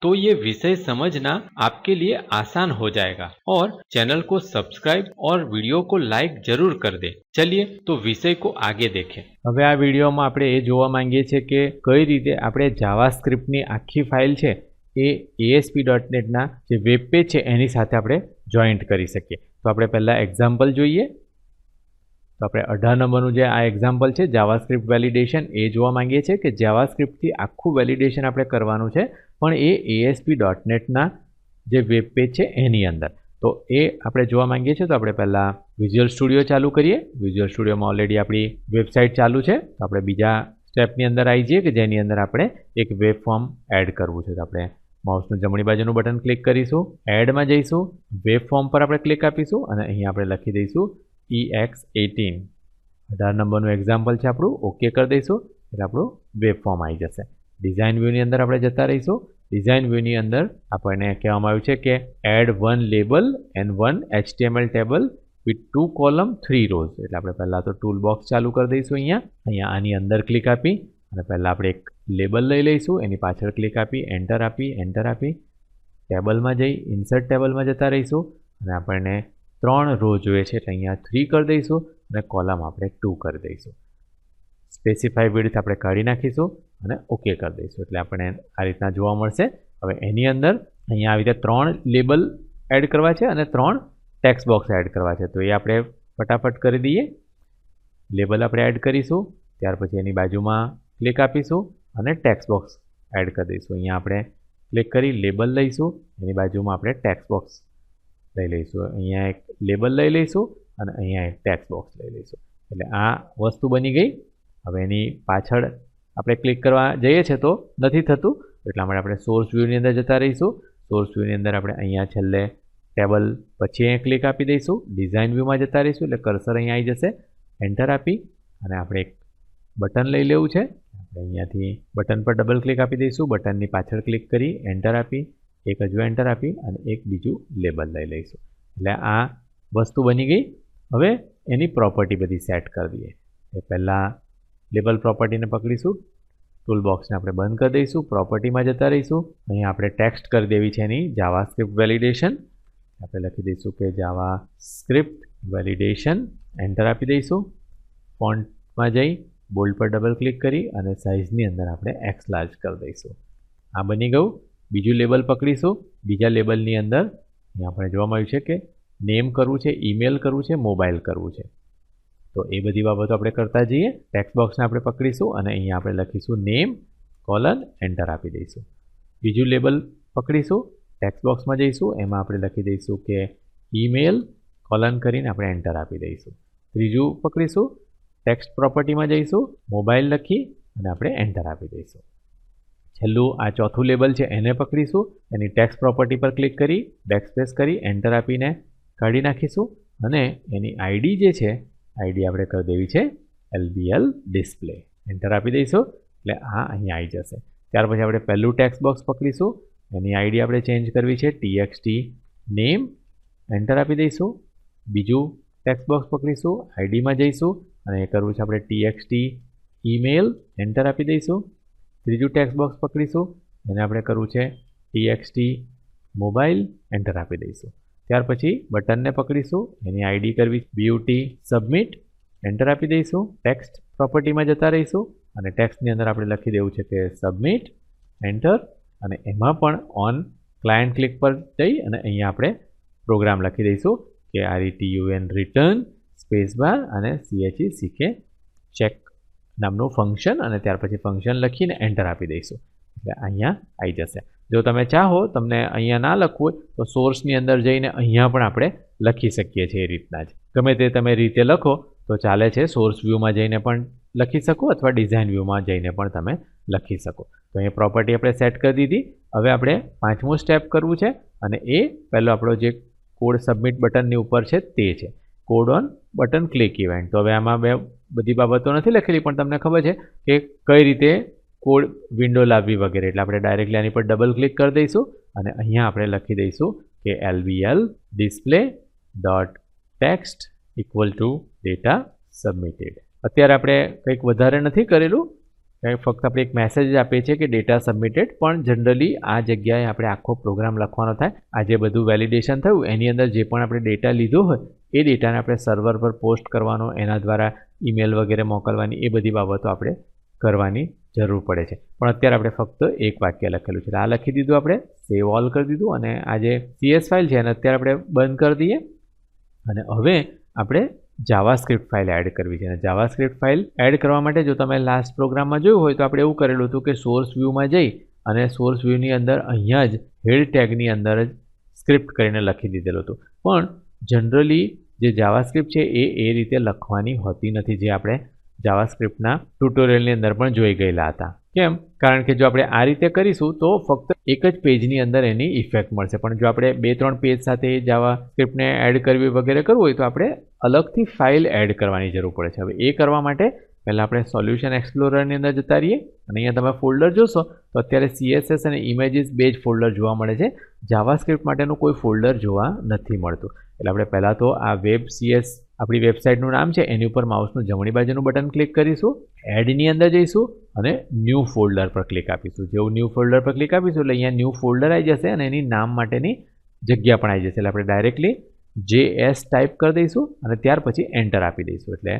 तो ये विषय समझना आपके लिए आसान हो जाएगा और चैनल को सब्सक्राइब और वीडियो को लाइक जरूर कर दे चलिए तो विषय को आगे देखें હવે આ વિડીયોમાં આપણે એ જોવા માંગીએ છીએ કે કઈ રીતે આપણે જાવા સ્ક્રિપ્ટની આખી ફાઇલ છે એ એએસપી ડોટ નેટના જે વેબ પેજ છે એની સાથે આપણે જોઈન્ટ કરી શકીએ તો આપણે પહેલાં એક્ઝામ્પલ જોઈએ તો આપણે અઢાર નંબરનું જે આ એક્ઝામ્પલ છે જાવા સ્ક્રિપ્ટ વેલિડેશન એ જોવા માંગીએ છીએ કે જાવા સ્ક્રિપ્ટથી આખું વેલિડેશન આપણે કરવાનું છે પણ એ એએસપી ડોટ નેટના જે વેબ પેજ છે એની અંદર. તો એ આપણે જોવા માંગીએ છીએ, તો આપણે પહેલાં વિઝ્યુઅલ સ્ટુડિયો ચાલુ કરીએ. વિઝ્યુઅલ સ્ટુડિયોમાં ઓલરેડી આપણી વેબસાઇટ ચાલુ છે. તો આપણે બીજા સ્ટેપની અંદર આવી જઈએ કે જેની અંદર આપણે એક વેબ ફોર્મ એડ કરવું છે. તો આપણે માઉસનું જમણી બાજુનું બટન ક્લિક કરીશું એડમાં જઈશું વેબ ફોર્મ પર આપણે ક્લિક આપીશું અને અહીં આપણે લખી દઈશું ઈ એક્સ એટીન અઢાર નંબરનું એક્ઝામ્પલ છે આપણું. ઓકે કરી દઈશું. એટલે આપણું વેબ ફોર્મ આવી જશે. ડિઝાઇન વ્યૂની અંદર આપણે જતા રહીશું. ડિઝાઇન વ્યૂની અંદર આપણને કહેવામાં આવ્યું છે કે add one label and one HTML table with two column three rows એટલે આપણે પહેલાં તો ટૂલ બોક્સ ચાલુ કરી દઈશું અહીંયા. અહીંયા આની અંદર ક્લિક આપી અને પહેલાં આપણે એક લેબલ લઈ લઈશું. એની પાછળ ક્લિક આપી એન્ટર આપી એન્ટર આપી. ટેબલમાં જઈ ઇન્સર્ટ ટેબલમાં જતા રહીશું. અને આપણને ત્રણ રો જોઈએ છે એટલે અહીંયા થ્રી કરી દઈશું અને કોલમ આપણે ટુ કરી દઈશું. સ્પેસિફાઈ વિડથ આપણે કાઢી નાખીશું. અને ઓકે કરી દઈશું. એટલે આપણે આ રીતના જોવા મળશે. હવે એની અંદર અહીંયા આવી રીતે ત્રણ લેબલ એડ કરવા છે અને ત્રણ ટેક્સ બોક્સ એડ કરવા છે. તો એ આપણે ફટાફટ કરી દઈએ. લેબલ આપણે એડ કરીશું. ત્યાર પછી એની બાજુમાં ક્લિક આપીશું અને ટેક્સ બોક્સ એડ કરી દઈશું. અહીંયા આપણે ક્લિક કરી લેબલ લઈશું. એની બાજુમાં આપણે ટેક્સ બોક્સ લઈ લઈશું. અહીંયા એક લેબલ લઈ લઈશું અને અહીંયા એક ટેક્સ બોક્સ લઈ લઈશું. એટલે આ વસ્તુ બની ગઈ. હવે એની પાછળ આપણે ક્લિક કરવા જઈએ છીએ તો નથી થતું. એટલા માટે આપણે સોર્સ વ્યૂની અંદર જતા રહીશું. સોર્સ વ્યૂની અંદર આપણે અહીંયા છેલ્લે ટેબલ પછી અહીંયા ક્લિક આપી દઈશું. ડિઝાઇન વ્યૂમાં જતા રહીશું એટલે કર્સર અહીંયા આવી જશે. એન્ટર આપી અને આપણે એક બટન લઈ લેવું છે. આપણે અહીંયાથી બટન પર ડબલ ક્લિક આપી દઈશું. બટનની પાછળ ક્લિક કરી એન્ટર આપી, એક હજુ એન્ટર આપી અને એક બીજું લેબલ લઈ લઈશું. એટલે આ વસ્તુ બની ગઈ. હવે એની પ્રોપર્ટી બધી સેટ કરી દઈએ એ પહેલાં લેબલ પ્રોપર્ટીને પકડીશું. ટૂલ બોક્સને આપણે બંધ કરી દઈશું. પ્રોપર્ટીમાં જતા રહીશું. અહીંયા આપણે ટેક્સ્ટ કરી દેવી છે એની. જાવા સ્ક્રિપ્ટ વેલિડેશન આપણે લખી દઈશું કે જાવા સ્ક્રિપ્ટ વેલિડેશન એન્ટર આપી દઈશું. ફોન્ટમાં જઈ બોલ્ડ પર ડબલ ક્લિક કરી અને સાઇઝની અંદર આપણે એક્સ લાર્જ કરી દઈશું. આ બની ગયું. બીજું લેબલ પકડીશું. બીજા લેબલની અંદર આપણે જોવામાં આવ્યું છે કે નેમ કરવું છે ઈમેલ કરવું છે મોબાઈલ કરવું છે. તો એ બધી બાબતો આપણે કરતા જઈએ. ટેક્સ્ટ બોક્સને આપણે પકડીશું અને અહીંયા આપણે લખીશું નેમ કોલન એન્ટર આપી દઈશું. બીજું લેબલ પકડીશું. ટેક્સ્ટ બોક્સમાં જઈશું. એમાં આપણે લખી દઈશું કે ઈમેલ કોલન કરીને આપણે એન્ટર આપી દઈશું. ત્રીજું પકડીશું. ટેક્સ્ટ પ્રોપર્ટીમાં જઈશું. મોબાઈલ લખી અને આપણે એન્ટર આપી દઈશું. છેલ્લું આ ચોથું લેબલ છે એને પકડીશું. એની ટેક્સ્ટ પ્રોપર્ટી પર ક્લિક કરી બેકસ્પેસ કરી એન્ટર આપીને કાઢી નાખીશું. અને એની આઈડી જે છે આઈડી આપણે કરી દેવી છે, એલબીએલ ડિસ્પ્લે. એન્ટર આપી દઈશું, એટલે આ અહીં આવી જશે. ત્યાર પછી આપણે પહેલું ટેક્સ બોક્સ પકડીશું, એની આઈડી આપણે ચેન્જ કરવી છે ટીએક્સટી નેમ એન્ટર આપી દઈશું, બીજું ટેક્સ્ટ બોક્સ પકડીશું, આઈડીમાં જઈશું, અને એ કરવું છે આપણે ટીએક્સટી ઈમેલ એન્ટર આપી દઈશું, ત્રીજું ટેક્સ્ટ બોક્સ પકડીશું, એને આપણે કરવું છે ટીએક્સટી મોબાઈલ એન્ટર આપી દઈશું. ત્યાર પછી બટનને પકડીશું, એની આઈડી કરવી બ્યુટી સબમિટ એન્ટર આપી દઈશું ટેક્સ્ટ પ્રોપર્ટીમાં જતા રહીશું, અને ટેક્સ્ટની અંદર આપણે લખી દેવું છે કે સબમિટ એન્ટર અને એમાં પણ ઓન ક્લાયન્ટ ક્લિક પર જઈ અને અહીંયા આપણે પ્રોગ્રામ લખી દઈશું કે R T U return space bar અને C H E C K check નામનું ફંક્શન અને ત્યાર પછી ફંક્શન લખીને એન્ટર આપી દઈશું. એટલે અહીંયા આવી જશે. જો તમે ચાહો તમને અહીંયા ના લખવું હોય, તો સોર્સની અંદર જઈને અહીંયા પણ આપણે લખી શકીએ છીએ એ રીતના જ. ગમે તે તમે રીતે લખો, તો ચાલે છે સોર્સ વ્યૂમાં જઈને પણ લખી શકો અથવા ડિઝાઇન વ્યૂમાં જઈને પણ તમે લખી શકો. તો અહીંયા પ્રોપર્ટી આપણે સેટ કરી દીધી. હવે આપણે પાંચમું સ્ટેપ કરવું છે અને એ પહેલો આપણો જે કોડ સબમિટ બટનની ઉપર છે તે છે. Code on button click event તો હવે આમાં બે બધી બાબતો નથી લખેલી, પણ તમને ખબર છે કે કઈ રીતે કોડ વિન્ડો લાવવી વગેરે. એટલે આપણે ડાયરેક્ટલી આની પર ડબલ ક્લિક કરી દઈશું અને અહીંયા આપણે લખી દઈશું કે LVL display dot text equal to data submitted અત્યારે આપણે કંઈક વધારે નથી કરેલું. ફક્ત આપણે એક મેસેજ આપીએ છીએ કે ડેટા સબમિટેડ પણ જનરલી આ જગ્યાએ આપણે આખો પ્રોગ્રામ લખવાનો થાય. આ જે બધું વેલિડેશન થયું. એની અંદર જે પણ આપણે ડેટા લીધો હોય, એ ડેટાને આપણે સર્વર પર પોસ્ટ કરવાનો, એના દ્વારા ઈમેલ વગેરે મોકલવાની, એ બધી બાબતો આપણે કરવાની જરૂર પડે છે. પણ અત્યારે આપણે ફક્ત એક વાક્ય લખેલું છે. આ લખી દીધું આપણે સેવ ઓલ કરી દીધું અને આ જે સીએસ ફાઇલ છે એને અત્યારે આપણે બંધ કરી દઈએ. અને હવે આપણે જાવાસ્ક્રિપ્ટ ફાઇલ એડ કરવી છે. અને જાવાસ્ક્રિપ્ટ ફાઇલ એડ કરવા માટે જો તમે લાસ્ટ પ્રોગ્રામમાં જોયું હોય તો આપણે એવું કરેલું હતું કે સોર્સ વ્યૂમાં જઈ અને સોર્સ વ્યૂની અંદર અહીંયા જ હેડ ટેગની અંદર જ સ્ક્રિપ્ટ કરીને લખી દીધેલું હતું. પણ જનરલી જે જાવાસ્ક્રિપ્ટ છે એ એ રીતે લખવાની હોતી નથી. જે આપણે જાવાસ્ક્રિપ્ટના ટ્યુટોરિયલની અંદર પણ જોઈ ગયેલા હતા. કેમ? કારણ કે જો આપણે આ રીતે કરીશું, તો ફક્ત એક જ પેજની અંદર એની ઇફેક્ટ મળશે. પણ જો આપણે બે ત્રણ પેજ સાથે જાવા સ્ક્રિપ્ટને એડ કરવી વગેરે કરવું હોય, તો આપણે અલગથી ફાઇલ એડ કરવાની જરૂર પડે છે. હવે એ કરવા માટે પહેલાં આપણે સોલ્યુશન એક્સપ્લોરરની અંદર જતા રહીએ. અને અહીંયા તમે ફોલ્ડર જોશો, તો અત્યારે સીએસએસ અને ઇમેજીસ બે જ ફોલ્ડર જોવા મળે છે. જાવા સ્ક્રિપ્ટ માટેનું કોઈ ફોલ્ડર જોવા નથી મળતું. એટલે આપણે પહેલાં તો આ વેબ સીએસ આપણી વેબસાઇટનું નામ છે, એની ઉપર માઉસનું જમણી બાજુનું બટન ક્લિક કરીશું, એડની અંદર જઈશું અને ન્યૂ ફોલ્ડર પર ક્લિક આપીશું. જેવું ન્યૂ ફોલ્ડર પર ક્લિક આપીશું એટલે અહીંયા ન્યૂ ફોલ્ડર આવી જશે અને એની નામ માટેની જગ્યા પણ આવી જશે. એટલે આપણે ડાયરેક્ટલી જે એસ ટાઈપ કરી દઈશું અને ત્યાર પછી એન્ટર આપી દઈશું. એટલે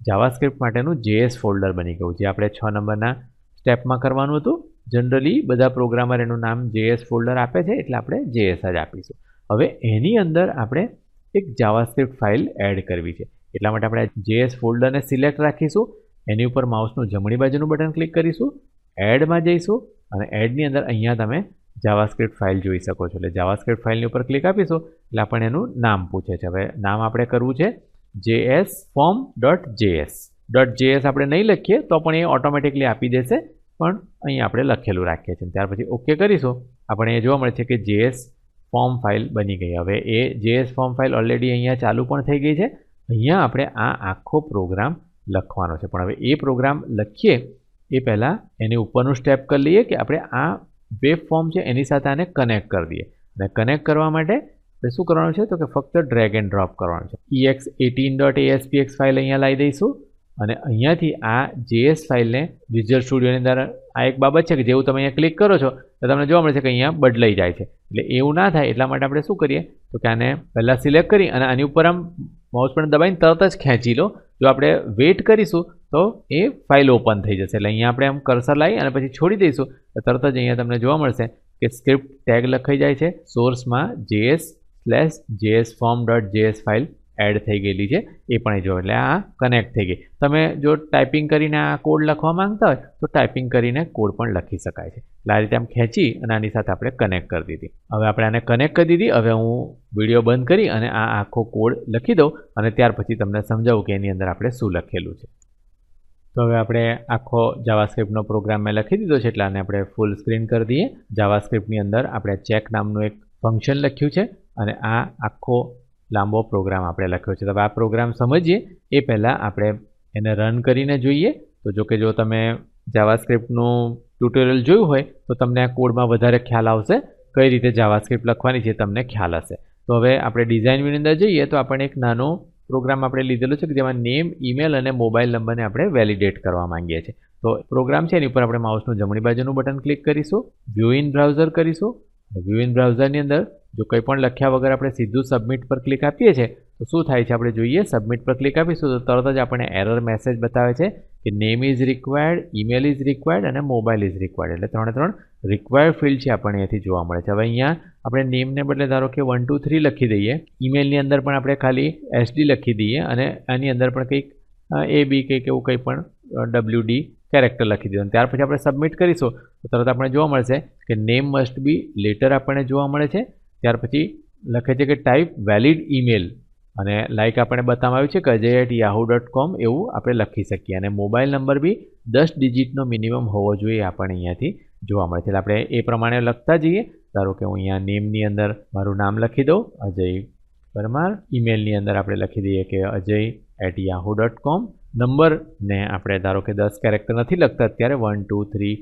જાવાસ્ક્રિપ્ટ માટેનું જેએસ ફોલ્ડર બની ગયું જે આપણે છ નંબરના સ્ટેપમાં કરવાનું હતું. જનરલી બધા પ્રોગ્રામર એનું નામ જેએસ ફોલ્ડર આપે છે, એટલે આપણે જેએસ જ આપીશું. હવે એની અંદર આપણે એક જાવાસ્ક્રિપ્ટ ફાઇલ એડ કરવી છે. એટલા માટે આપણે જેએસ ફોલ્ડરને સિલેક્ટ રાખીશું, એની ઉપર માઉસનું જમણી બાજુનું બટન ક્લિક કરીશું એડમાં જઈશું અને એડની અંદર અહીંયા તમે જાવાસ્ક્રિપ્ટ ફાઇલ જોઈ શકો છો. એટલે જાવાસ્ક્રિપ્ટ ફાઇલની ઉપર ક્લિક આપીશું, એટલે આપણને એનું નામ પૂછે છે. હવે નામ આપણે કરવું છે JS form dot JS dot JS આપણે નહીં લખીએ, તો પણ એ ઓટોમેટિકલી આપી દેશે, પણ અહીં આપણે લખેલું રાખીએ છીએ. ત્યાર પછી ઓકે કરીશું. આપણે એ જોવા મળે છે કે જેએસ ફોર્મ ફાઇલ બની ગઈ. હવે એ જેએસ ફોર્મ ફાઇલ ઓલરેડી અહીંયા ચાલુ પણ થઈ ગઈ છે. અહીંયા આપણે આ આખો પ્રોગ્રામ લખવાનો છે. પણ હવે એ પ્રોગ્રામ લખીએ એ પહેલાં એની ઉપરનું સ્ટેપ કરી લઈએ કે આપણે આ વેબ ફોર્મ છે એની સાથે આને કનેક્ટ કરી દઈએ. અને કનેક્ટ કરવા માટે આપણે શું કરવાનું છે? તો કે ફક્ત ડ્રેગ એન્ડ ડ્રોપ કરવાનું છે. EX eighteen dot ASPX file અહીંયા લાવી દઈશું. અને અહીંયાથી આ જેએસ ફાઇલને વિઝ્યુઅલ સ્ટુડિયોની અંદર આ એક બાબત છે કે જેવું તમે અહીંયા ક્લિક કરો છો, તો તમને જોવા મળે છે કે અહીંયા બદલાઈ જાય છે. એટલે એવું ના થાય, એટલા માટે આપણે શું કરીએ? તો કે આને પહેલાં સિલેક્ટ કરી અને આની ઉપર આમ માઉસ પણ દબાઈને તરત જ ખેંચી લો. જો આપણે વેઇટ કરીશું, તો એ ફાઇલ ઓપન થઈ જશે. એટલે અહીંયા આપણે આમ કરસર લાવી અને પછી છોડી દઈશું. તો તરત જ અહીંયા તમને જોવા મળશે કે સ્ક્રિપ્ટ ટેગ લખાઈ જાય છે. સોર્સમાં JS slash JS form dot JS file add થઈ ગયેલી છે, એ પણ જો, એટલે આ કનેક્ટ થઈ ગઈ. તમે જો ટાઈપિંગ કરીને આ કોડ લખવા માંગતા હોય, તો ટાઈપિંગ કરીને કોડ પણ લખી શકાય છે. એટલે આ રીતે આમ ખેંચી અને આની સાથે આપણે કનેક્ટ કરી દીધી. હવે આપણે આને કનેક્ટ કરી દીધી, હવે હું વીડિયો બંધ કરી અને આ આખો કોડ લખી દઉં અને ત્યાર પછી તમને સમજાવું કે એની અંદર આપણે શું લખેલું છે. તો હવે આપણે આખો જાવાસ્ક્રિપ્ટનો પ્રોગ્રામ મેં લખી દીધો છે, એટલે આને આપણે ફૂલ સ્ક્રીન કરી દઈએ. જાવાસ્ક્રિપ્ટની અંદર આપણે ચેક નામનું એક ફંક્શન લખ્યું છે અને આ આખો લાંબો પ્રોગ્રામ આપણે લખ્યો છે. તો આ પ્રોગ્રામ સમજીએ. એ પહેલાં આપણે એને રન કરીને જોઈએ. તો જો કે જો તમે જાવાસ્ક્રિપ્ટનું ટ્યુટોરિયલ જોયું હોય, તો તમને આ કોડમાં વધારે ખ્યાલ આવશે કઈ રીતે જાવાસ્ક્રિપ્ટ લખવાની છે તમને ખ્યાલ હશે. તો હવે આપણે ડિઝાઇન વ્યૂની અંદર જઈએ, તો આપણે એક નાનો પ્રોગ્રામ આપણે લીધેલો છે કે જેમાં નેમ ઈમેલ અને મોબાઈલ નંબરને આપણે વેલિડેટ કરવા માંગીએ છીએ. તો પ્રોગ્રામ છે એની ઉપર આપણે માઉસનું જમણી બાજુનું બટન ક્લિક કરીશું વ્યૂ ઇન બ્રાઉઝર કરીશું વ્યૂ ઇન બ્રાઉઝરની અંદર જો કંઈ પણ લખ્યા વગર આપણે સીધું સબમિટ પર ક્લિક આપીએ છીએ, તો શું થાય છે? આપણે જોઈએ સબમિટ પર ક્લિક આપીશું તો તરત જ આપણને એરર મેસેજ બતાવે છે કે name is required email is required અને મોબાઈલ ઇઝ રિક્વાયર્ડ એટલે ત્રણે ત્રણ રિક્વાયર્ડ ફિલ્ડ છે આપણને અહીંયાથી જોવા મળે છે. હવે અહીંયા આપણે નેમને બદલે ધારો કે વન ટુ થ્રી લખી દઈએ. ઈમેલની અંદર પણ આપણે ખાલી એસડી લખી દઈએ અને આની અંદર પણ કંઈક એ બી કંઈક એવું કંઈ પણ ડબલ્યુ ડી કેરેક્ટર લખી દીધું ત્યાર પછી આપણે સબમિટ કરીશું તો તરત આપણે જોવા મળશે કે નેમ મસ્ટ બી લેટર આપણને જોવા મળે છે. ત્યાર પછી લખે છે કે ટાઈપ વેલિડ ઈમેલ અને લાઈક આપણે બતાવવામાં આવ્યું છે કે Ajay at Yahoo dot com એવું આપણે લખી શકીએ. અને મોબાઈલ નંબર બી દસ ડિજિટનો મિનિમમ હોવો જોઈએ આપણને અહીંયાથી જોવા મળે છે. એટલે આપણે એ પ્રમાણે લખતા જઈએ. ધારો કે હું અહીંયા નેમની અંદર મારું નામ લખી દઉં. અજય પરમાર. ઈમેલની અંદર આપણે લખી દઈએ કે Ajay at Yahoo dot com નંબરને આપણે ધારો કે દસ કેરેક્ટર નથી લખતા, અત્યારે one two three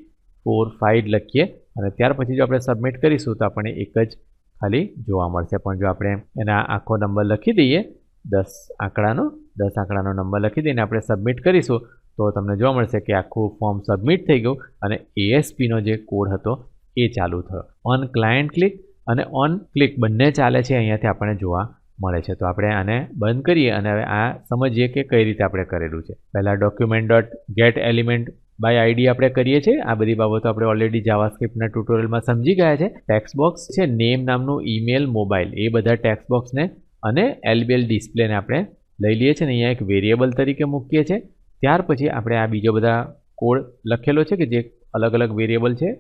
four five લખીએ. અને ત્યાર પછી જો આપણે સબમિટ કરીશું તો આપણને એક જ ખાલી જોવા મળશે. પણ જો આપણે એના આખો નંબર લખી દઈએ, દસ આંકડાનો દસ આંકડાનો નંબર લખી દઈને આપણે સબમિટ કરીશું, તો તમને જોવા મળશે કે આખું ફોર્મ સબમિટ થઈ ગયું અને એએસપીનો જે કોડ હતો એ ચાલુ થયો. ઓન ક્લાયન્ટ ક્લિક અને ઓન ક્લિક બંને ચાલે છે, અહીંયાથી આપણને જોવા મળે છે. તો આપણે આને બંધ કરીએ અને હવે આ સમજીએ કે કઈ રીતે આપણે કરેલું છે. પહેલાં document dot get element by ID આપણે કરીએ છીએ. આ બધી બાબતો આપણે ઓલરેડી જાવાસ્ક્રિપ્ટના ટ્યુટોરિયલમાં સમજી ગયા છે. ટેક્સ બોક્સ છે નેમ નામનું ઈમેલ મોબાઈલ એ બધા ટેક્સ બોક્સને અને એલબીએલ ડિસ્પ્લેને આપણે લઈ લઈએ છીએ અને અહીંયા એક વેરિયેબલ તરીકે મૂકીએ છીએ. ત્યાર પછી આપણે આ બીજો બધા કોડ લખેલો છે કે જે અલગ અલગ વેરિયેબલ છે,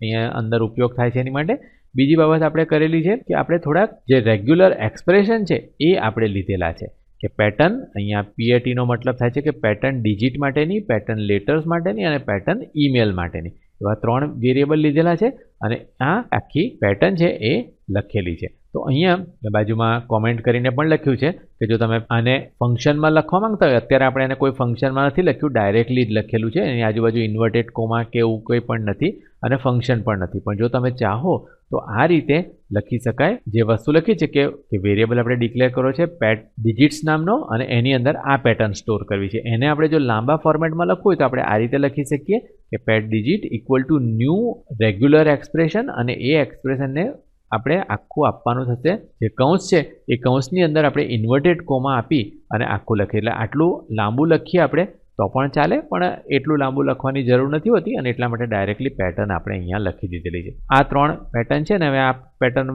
અહીંયા અંદર ઉપયોગ થાય છે એની માટે. બીજી બાબત આપણે કરેલી છે કે આપણે થોડાક જે રેગ્યુલર એક્સપ્રેશન છે એ આપણે લીધેલા છે. કે પેટર્ન અહીંયા પીએટીનો મતલબ થાય છે કે પેટર્ન ડિજિટ માટેની પેટર્ન લેટર્સ માટેની અને પેટર્ન ઈમેલ માટેની. એવા ત્રણ વેરિયેબલ લીધેલા છે અને આ આખી પેટર્ન છે એ લખેલી છે. તો અહીંયા બાજુમાં કોમેન્ટ કરીને પણ લખ્યું છે કે જો તમે આને ફંક્શનમાં લખવા માંગતા હોય, અત્યારે આપણે એને કોઈ ફંક્શનમાં નથી લખ્યું ડાયરેક્ટલી જ લખેલું છે. એની આજુબાજુ ઇન્વર્ટેડ કોમા કે એવું કંઈ પણ નથી. અને ફંક્શન પણ નથી. પણ જો તમે ચાહો, તો આ રીતે લખી શકાય. જે વસ્તુ લખી છે કે વેરિયેબલ આપણે ડિક્લેર કરો છે પેટ ડિજિટ્સ નામનો, અને એની અંદર આ પેટર્ન સ્ટોર કરવી છે. એને આપણે જો લાંબા ફોર્મેટમાં લખવું હોય તો આપણે આ રીતે લખી શકીએ કે pat digit equal to new regular expression અને એ એક્સપ્રેશનને આપણે આખું આપવાનું થશે. જે કૌંસ છે, એ કૌંસની અંદર આપણે ઇન્વર્ટેડ કોમાં આપી અને આખું લખીએ. એટલે આટલું લાંબુ લખીએ આપણે તો પણ ચાલે, પણ એટલું લાંબુ લખવાની જરૂર નથી હોતી અને એટલા માટે ડાયરેક્ટલી પેટર્ન આપણે અહીંયા લખી દીધેલી છે. આ ત્રણ પેટર્ન છે ને, હવે આ પેટર્ન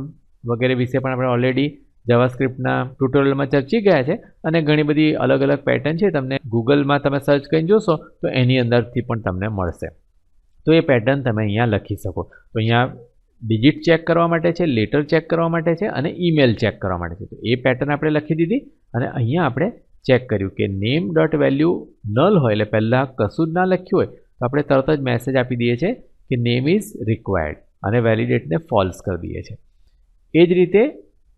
વગેરે વિશે પણ આપણે ઓલરેડી જાવાસ્ક્રિપ્ટના ટ્યુટોરિયલમાં ચર્ચી ગયા છે અને ઘણી બધી અલગ અલગ પેટર્ન છે, તમને ગૂગલમાં તમે સર્ચ કરીને જોશો તો એની અંદરથી પણ તમને મળશે. તો એ પેટર્ન તમે અહીંયા લખી શકો. તો અહીંયા ડિજિટ ચેક કરવા માટે છે લેટર ચેક કરવા માટે છે અને ઈમેલ ચેક કરવા માટે છે. તો એ પેટર્ન આપણે લખી દીધી અને અહીંયા આપણે ચેક કર્યું કે નેમ ડોટ વેલ્યુ નલ હોય એટલે પહેલાં કશું જ ના લખ્યું હોય, તો આપણે તરત જ મેસેજ આપી દઈએ છીએ કે નેમ ઇઝ રિક્વાયર્ડ અને વેલિડેટને ફોલ્સ કરી દઈએ છીએ. એ જ રીતે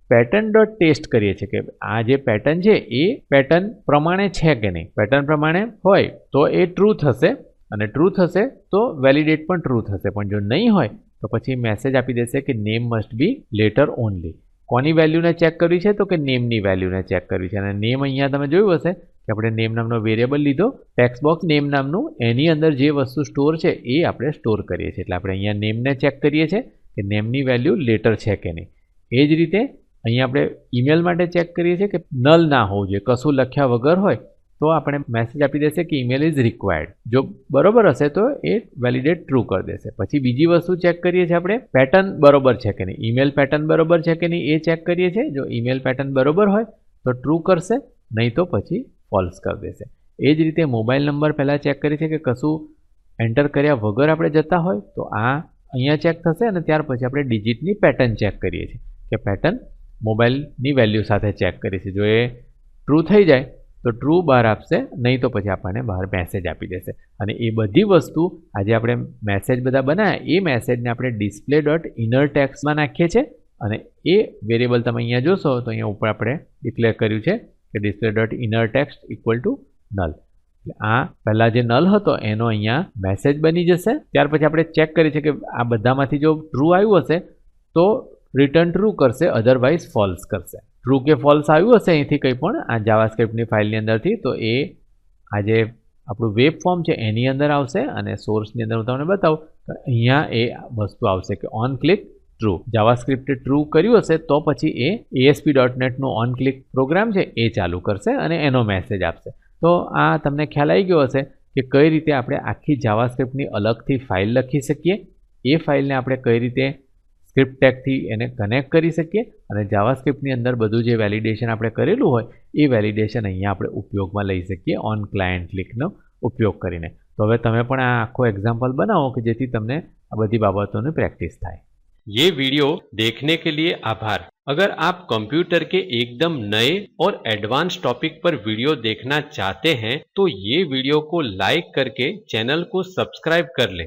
પેટર્ન ડોટ ટેસ્ટ કરીએ છીએ કે આ જે પેટર્ન છે એ પેટર્ન પ્રમાણે છે કે નહીં? પેટર્ન પ્રમાણે હોય તો એ ટ્રુ થશે અને ટ્રુ થશે તો વેલિડેટ પણ ટ્રુ થશે. પણ જો નહીં હોય તો પછી મેસેજ આપી દેશે કે name must be letter only કોની વેલ્યુને ચેક કરવી છે તો કે નેમની વેલ્યુને ચેક કરવી છે. અને નેમ અહીંયા તમે જોયું હશે કે આપણે નેમ નામનો વેરિયેબલ લીધો ટેક્સ બોક્સ નેમ નામનું, એની અંદર જે વસ્તુ સ્ટોર છે એ આપણે સ્ટોર કરીએ છીએ. એટલે આપણે અહીંયા નેમને ચેક કરીએ છીએ કે નેમની વેલ્યુ લેટર છે કે નહીં. એ જ રીતે અહીંયા આપણે ઈમેલ માટે ચેક કરીએ છીએ કે નલ ના હોવું જોઈએ. કશું લખ્યા વગર હોય તો આપણે મેસેજ આપી દેશે કે ઈમેલ ઇઝ રિક્વાયર્ડ જો બરોબર હશે તો એ વેલિડેટ ટ્રુ કરી દેશે. પછી બીજી વસ્તુ ચેક કરીએ છીએ આપણે. પેટર્ન બરોબર છે કે નહીં? ઈમેલ પેટર્ન બરોબર છે કે નહીં એ ચેક કરીએ છીએ. જો ઈમેલ પેટર્ન બરોબર હોય તો ટ્રુ કરશે, નહીં તો પછી ફોલ્સ કરી દેશે. એ જ રીતે મોબાઈલ નંબર પહેલાં ચેક કરીએ છીએ કે કશું એન્ટર કર્યા વગર આપણે જતા હોય તો આ અહીંયા ચેક થશે અને ત્યાર પછી આપણે ડિજિટની પેટર્ન ચેક કરીએ છીએ. કે પેટર્ન મોબાઈલની વેલ્યુ સાથે ચેક કરીએ છીએ. જો એ ટ્રુ થઈ જાય તો ટ્રુ બહાર આપશે, નહીં તો પછી આપણને બહાર મેસેજ આપી દેશે. અને એ બધી વસ્તુ આજે આપણે મેસેજ બધા બનાવ્યા એ મેસેજને આપણે ડિસ્પ્લે ડોટ ઇનર ટેક્સમાં નાખીએ છીએ. અને એ વેરિયેબલ તમે અહીંયા જોશો, તો અહીંયા ઉપર આપણે ડિક્લેર કર્યું છે કે display dot inner text equal to null આ પહેલાં જે નલ હતો, એનો અહીંયા મેસેજ બની જશે. ત્યાર પછી આપણે ચેક કરીએ છીએ કે આ બધામાંથી જો ટ્રુ આવ્યું હશે, તો રિટર્ન ટ્રુ કરશે અધરવાઇઝ ફોલ્સ કરશે. ટ્રુ કે ફોલ્સ આવ્યું હશે અહીંથી કંઈ પણ, આ જાવાસ્ક્રિપ્ટની ફાઇલની અંદરથી, તો એ આ જે આપણું વેબ ફોર્મ છે એની અંદર આવશે અને સોર્સની અંદર હું તમને બતાવું, તો અહીંયા એ વસ્તુ આવશે કે ઓન ક્લિક ટ્રુ જાવાસ્ક્રિપ્ટે ટ્રુ કર્યું હશે તો પછી એ એએસપી ડોટ નેટનો ઓન ક્લિક પ્રોગ્રામ છે એ ચાલુ કરશે અને એનો મેસેજ આપશે. તો આ તમને ખ્યાલ આવી ગયો હશે કે કઈ રીતે આપણે આખી જાવાસ્ક્રિપ્ટની અલગથી ફાઇલ લખી શકીએ, એ ફાઇલને આપણે કઈ રીતે સ્ક્રિપ્ટ ટેગથી એને કનેક્ટ કરી શકીએ અને જાવાસ્ક્રિપ્ટની અંદર બધું જે વેલિડેશન આપણે કરેલું હોય એ વેલિડેશન અહીંયા આપણે ઉપયોગમાં લઈ શકીએ ઓન ક્લાયન્ટ ક્લિકનો ઉપયોગ કરીને તો હવે તમે પણ આ આખો એક્ઝામ્પલ બનાવો કે જેથી તમને આ બધી બાબતોની પ્રેક્ટિસ થાય ये वीडियो देखने के लिए आभार अगर आप कंप्यूटर के एकदम नए और एडवांस टॉपिक पर वीडियो देखना चाहते हैं तो ये वीडियो को लाइक करके चैनल को सब्सक्राइब कर लें